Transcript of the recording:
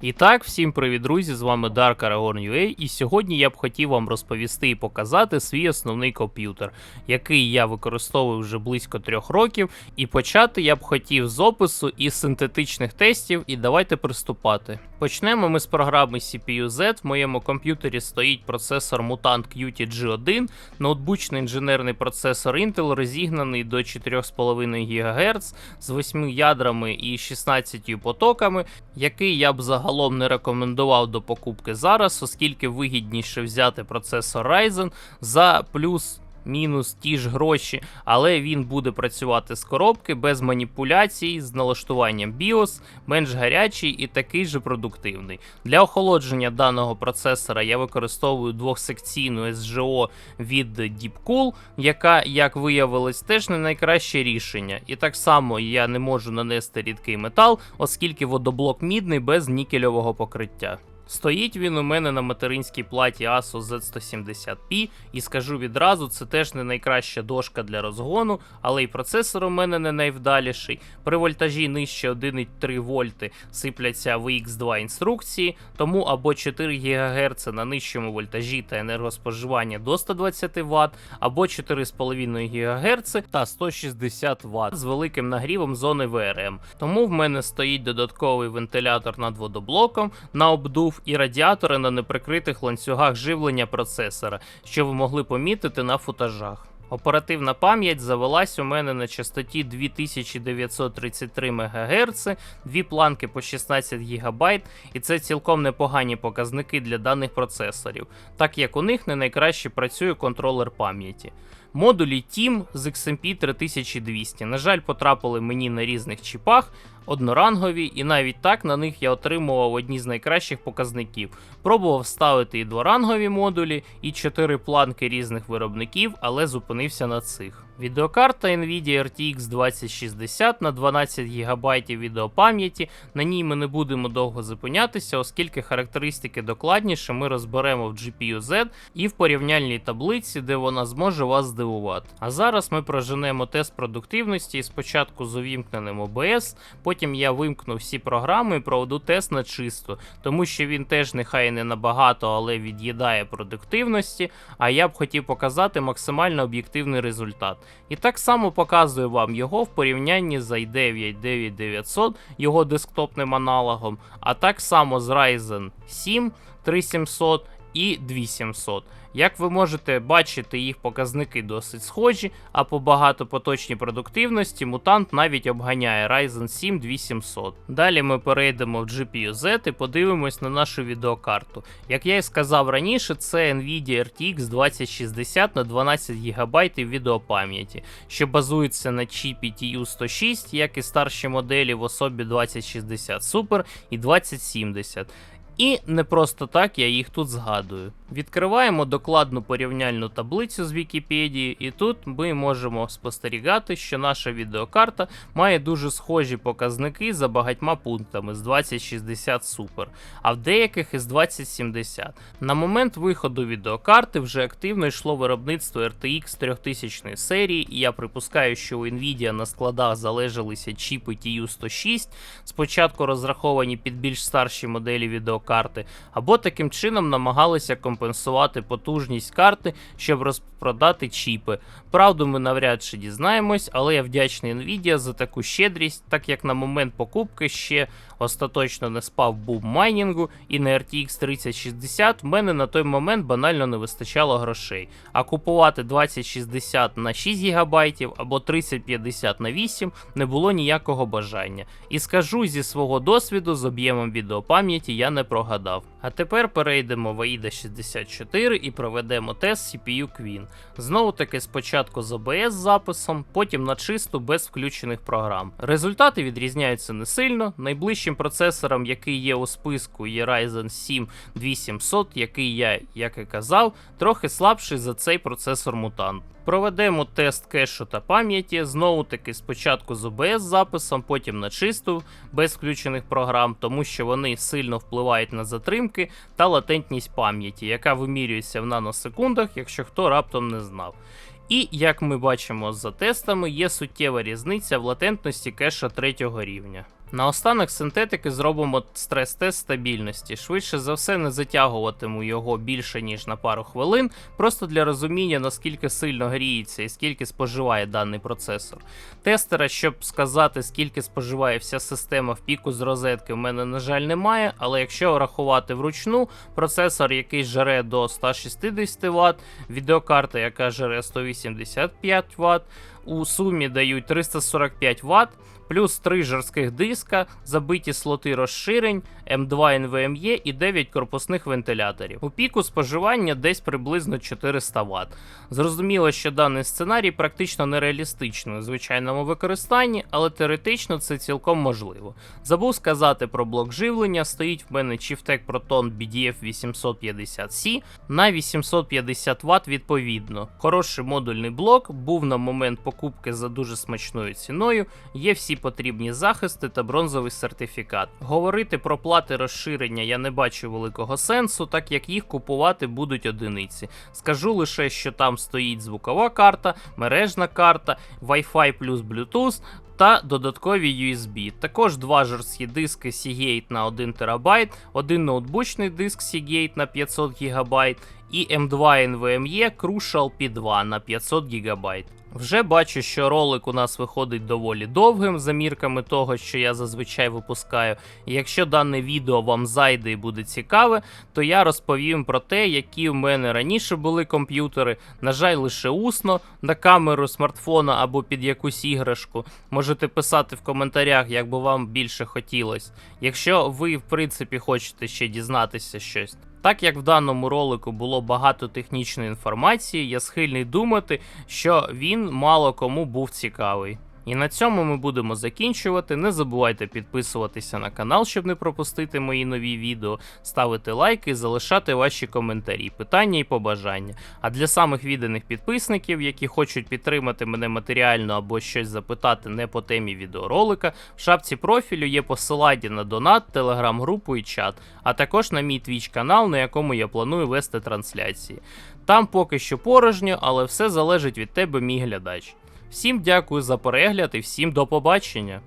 І так, всім привіт, друзі! З вами Dark Aragorn UA, і сьогодні я б хотів вам розповісти і показати свій основний комп'ютер, який я використовую вже близько трьох років. І почати я б хотів з опису і синтетичних тестів, і давайте приступати. Почнемо ми з програми CPU-Z. В моєму комп'ютері стоїть процесор Mutant Qt G1, ноутбучний інженерний процесор Intel, розігнаний до 4,5 ГГц з 8 ядрами і 16 потоками, який я б загалом не рекомендував до покупки зараз, оскільки вигідніше взяти процесор Ryzen за плюс. Мінус ті ж гроші, але він буде працювати з коробки без маніпуляцій, з налаштуванням BIOS, менш гарячий і такий же продуктивний. Для охолодження даного процесора я використовую двохсекційну SGO від Deepcool, яка, як виявилось, теж не найкраще рішення. І так само я не можу нанести рідкий метал, оскільки водоблок мідний без нікельового покриття. Стоїть він у мене на материнській платі Asus Z170P, і скажу відразу, це теж не найкраща дошка для розгону, але і процесор у мене не найвдаліший. При вольтажі нижче 1,3 вольти сипляться VX2 інструкції, тому або 4 ГГц на нижчому вольтажі та енергоспоживання до 120 Вт, або 4,5 ГГц та 160 Вт з великим нагрівом зони ВРМ. Тому в мене стоїть додатковий вентилятор над водоблоком на обдув і радіатори на неприкритих ланцюгах живлення процесора, що ви могли помітити на футажах. Оперативна пам'ять завелась у мене на частоті 2933 МГц, дві планки по 16 ГБ, і це цілком непогані показники для даних процесорів, так як у них не найкраще працює контролер пам'яті. Модулі TIM з XMP 3200, на жаль, потрапили мені на різних чіпах, однорангові, і навіть так на них я отримував одні з найкращих показників. Пробував ставити і дворангові модулі, і чотири планки різних виробників, але зупинився на цих. Відеокарта Nvidia RTX 2060 на 12 ГБ відеопам'яті. На ній ми не будемо довго зупинятися, оскільки характеристики докладніше ми розберемо в GPU-Z і в порівняльній таблиці, де вона зможе вас здивувати. А зараз ми проженемо тест продуктивності спочатку з увімкненим OBS, потім я вимкну всі програми і проведу тест на чисто, тому що він теж нехай не набагато, але від'їдає продуктивності. А я б хотів показати максимально об'єктивний результат. І так само показую вам його в порівнянні з i9 9900, його десктопним аналогом, а так само з Ryzen 7 3700 і 2700. Як ви можете бачити, їх показники досить схожі, а по багатопоточній продуктивності мутант навіть обганяє Ryzen 7 2700. Далі ми перейдемо в GPU-Z і подивимось на нашу відеокарту. Як я і сказав раніше, це Nvidia RTX 2060 на 12 ГБ відеопам'яті, що базується на чіпі TU106, як і старші моделі в особі 2060 Super і 2070. І не просто так я їх тут згадую. Відкриваємо докладну порівняльну таблицю з Вікіпедії, і тут ми можемо спостерігати, що наша відеокарта має дуже схожі показники за багатьма пунктами з 2060 Super, а в деяких із 2070. На момент виходу відеокарти вже активно йшло виробництво RTX 3000 серії, і я припускаю, що у Nvidia на складах залежалися чіпи TU106, спочатку розраховані під більш старші моделі відеокарти, або таким чином намагалися компенсувати потужність карти, щоб розпродати чіпи. Правду ми навряд чи дізнаємось, але я вдячний Nvidia за таку щедрість, так як на момент покупки ще остаточно не спав бум майнінгу, і на RTX 3060 в мене на той момент банально не вистачало грошей. А купувати 2060 на 6 ГБ або 3050 на 8 не було ніякого бажання. І скажу зі свого досвіду, з об'ємом відеопам'яті я не прогадав. А тепер перейдемо в AIDA 64 і проведемо тест CPU Queen. Знову таки спочатку з OBS записом, потім на чисту без включених програм. Результати відрізняються не сильно. Найближчим процесором, який є у списку, є Ryzen 7 2700, який я, як і казав, трохи слабший за цей процесор Mutant. Проведемо тест кешу та пам'яті, знову таки спочатку з OBS записом, потім на чисту, без включених програм, тому що вони сильно впливають на затримки та латентність пам'яті, яка вимірюється в наносекундах, якщо хто раптом не знав. І як ми бачимо за тестами, є суттєва різниця в латентності кеша третього рівня. Наостанок синтетики зробимо стрес-тест стабільності. Швидше за все не затягуватиму його більше ніж на пару хвилин, просто для розуміння наскільки сильно гріється і скільки споживає даний процесор. Тестера, щоб сказати, скільки споживає вся система в піку з розетки, в мене, на жаль, немає. Але якщо рахувати вручну, процесор, який жере до 160 Вт, відеокарта, яка жере 185 Вт, у сумі дають 345 Вт, плюс 3 жорстких диска, забиті слоти розширень, М2 NVMe і 9 корпусних вентиляторів. У піку споживання десь приблизно 400 Вт. Зрозуміло, що даний сценарій практично нереалістичний у звичайному використанні, але теоретично це цілком можливо. Забув сказати про блок живлення. Стоїть в мене Chieftec Proton BDF 850C на 850 Вт відповідно. Хороший модульний блок був на момент покупки за дуже смачною ціною. Є всі потрібні захисти та бронзовий сертифікат. Говорити про плати розширення я не бачу великого сенсу, так як їх купувати будуть одиниці. Скажу лише, що там стоїть звукова карта, мережна карта, Wi-Fi плюс Bluetooth. Та додаткові USB. Також два жорсткі диски Seagate на 1 ТБ, один ноутбучний диск Seagate на 500 ГБ і M2 NVMe Crucial P2 на 500 ГБ. Вже бачу, що ролик у нас виходить доволі довгим за мірками того, що я зазвичай випускаю. І якщо дане відео вам зайде і буде цікаве, то я розповім про те, які в мене раніше були комп'ютери. На жаль, лише усно на камеру смартфона або під якусь іграшку. Можете писати в коментарях, як би вам більше хотілося. Якщо ви, в принципі, хочете ще дізнатися щось. Так як в даному ролику було багато технічної інформації, я схильний думати, що він мало кому був цікавий. І на цьому ми будемо закінчувати. Не забувайте підписуватися на канал, щоб не пропустити мої нові відео, ставити лайки, залишати ваші коментарі, питання і побажання. А для самих відданих підписників, які хочуть підтримати мене матеріально або щось запитати не по темі відеоролика, в шапці профілю є посилання на донат, телеграм-групу і чат, а також на мій твіч канал, на якому я планую вести трансляції. Там поки що порожньо, але все залежить від тебе, мій глядач. Всім дякую за перегляд і всім до побачення.